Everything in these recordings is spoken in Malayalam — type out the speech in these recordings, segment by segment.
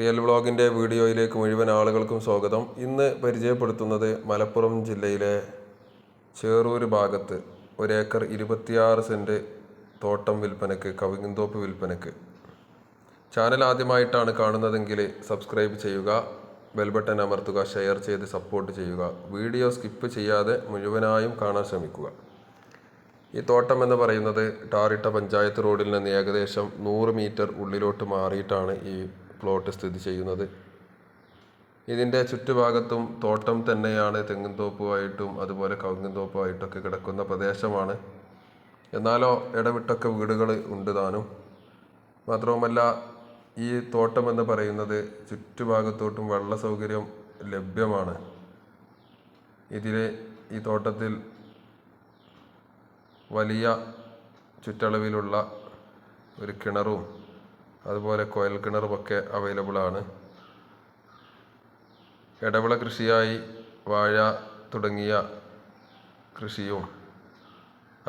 റിയൽ വ്ളോഗിന്റെ വീഡിയോയിലേക്ക് മുഴുവൻ ആളുകൾക്കും സ്വാഗതം. ഇന്ന് പരിചയപ്പെടുത്തുന്നത് മലപ്പുറം ജില്ലയിലെ ചേറൂർ ഭാഗത്ത് ഒരേക്കർ ഇരുപത്തിയാറ് സെന്റ് തോട്ടം വിൽപ്പനയ്ക്ക് കവിങ്ങന്തോപ്പ് വിൽപ്പനയ്ക്ക്. ചാനൽ ആദ്യമായിട്ടാണ് കാണുന്നതെങ്കിൽ സബ്സ്ക്രൈബ് ചെയ്യുക ബെൽ ബട്ടൺ അമർത്തുക ഷെയർ ചെയ്ത് സപ്പോർട്ട് ചെയ്യുക. വീഡിയോ സ്കിപ്പ് ചെയ്യാതെ മുഴുവനായും കാണാൻ ശ്രമിക്കുക. ഈ തോട്ടം എന്ന് പറയുന്നത് ടാറിട്ട പഞ്ചായത്ത് റോഡിൽ നിന്ന് ഏകദേശം നൂറ് മീറ്റർ ഉള്ളിലോട്ട് മാറിയിട്ടാണ് ഈ പ്ലോട്ട് സ്ഥിതി ചെയ്യുന്നത്. ഇതിന്റെ ചുറ്റുഭാഗത്തും തോട്ടം തന്നെയാണ് തെങ്ങിൻ തോപ്പുമായിട്ടും അതുപോലെ കവുങ്ങിൻ തോപ്പുമായിട്ടൊക്കെ കിടക്കുന്ന പ്രദേശമാണ്. എന്നാലോ ഇടവിട്ടൊക്കെ വീടുകൾ ഉണ്ട് താനും. മാത്രവുമല്ല ഈ തോട്ടം എന്ന് പറയുന്നത് ചുറ്റുഭാഗത്തോട്ടും വെള്ള സൗകര്യം ലഭ്യമാണ്. ഇതിൽ ഈ തോട്ടത്തിൽ വലിയ ചുറ്റളവിലുള്ള ഒരു കിണറും അതുപോലെ കുഴൽ കിണറുമൊക്കെ അവൈലബിൾ ആണ് ഇടവിള കൃഷിയായി വാഴ തുടങ്ങിയ കൃഷിയും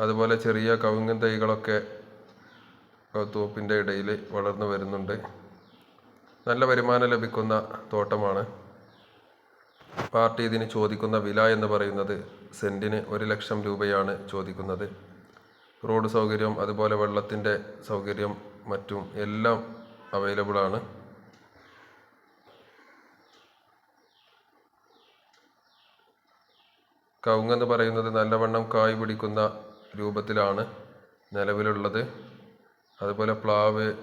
അതുപോലെ ചെറിയ കവുങ്ങൻ തൈകളൊക്കെ തോപ്പിന്റെ ഇടയിൽ വളർന്നു വരുന്നുണ്ട്. നല്ല വരുമാനം ലഭിക്കുന്ന തോട്ടമാണ്. പാർട്ടി ഇതിന് ചോദിക്കുന്ന വില എന്ന് പറയുന്നത് സെന്റിന് ഒരു ലക്ഷം രൂപയാണ് ചോദിക്കുന്നത്. റോഡ് സൗകര്യം അതുപോലെ വെള്ളത്തിന്റെ സൗകര്യം മറ്റും എല്ലാം അവൈലബിൾ ആണ്. കവുങ്ങെന്ന് പറയുന്നത് നല്ലവണ്ണം കായ് പിടിക്കുന്ന രൂപത്തിലാണ് നിലവിലുള്ളത്. അതുപോലെ പ്ലാവ്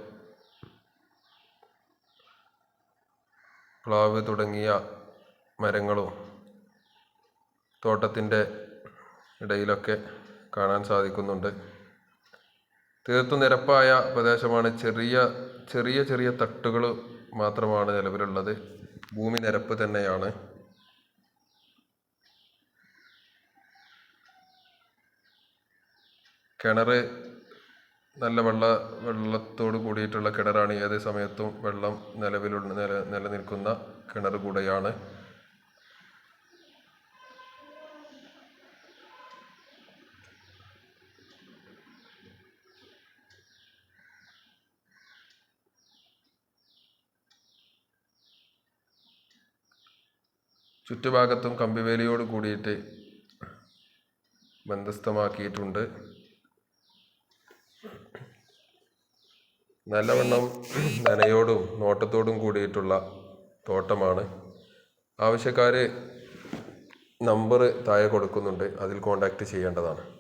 പ്ലാവ് തുടങ്ങിയ മരങ്ങളും തോട്ടത്തിന്റെ ഇടയിലൊക്കെ കാണാൻ സാധിക്കുന്നുണ്ട്. തീർത്തും നിരപ്പായ പ്രദേശമാണ് ചെറിയ ചെറിയ ചെറിയ തട്ടുകൾ മാത്രമാണ് നിലവിലുള്ളത്. ഭൂമി നിരപ്പ് തന്നെയാണ്. കിണർ നല്ല വെള്ള വെള്ളത്തോട് കൂടിയിട്ടുള്ള കിണറാണ്. ഏത് സമയത്തും വെള്ളം നിലവിലുള്ള നില നിലനിൽക്കുന്ന കിണർ കൂടെയാണ്. ചുറ്റുഭാഗത്തും കമ്പിവേലിയോട് കൂടിയിട്ട് ബന്ധസ്ഥമാക്കിയിട്ടുണ്ട്. നല്ലവണ്ണം നനയോടും നോട്ടത്തോടും കൂടിയിട്ടുള്ള തോട്ടമാണ്. ആവശ്യക്കാർ നമ്പർ താഴെ കൊടുക്കുന്നുണ്ട്. അതിൽ കോണ്ടാക്ട് ചെയ്യേണ്ടതാണ്.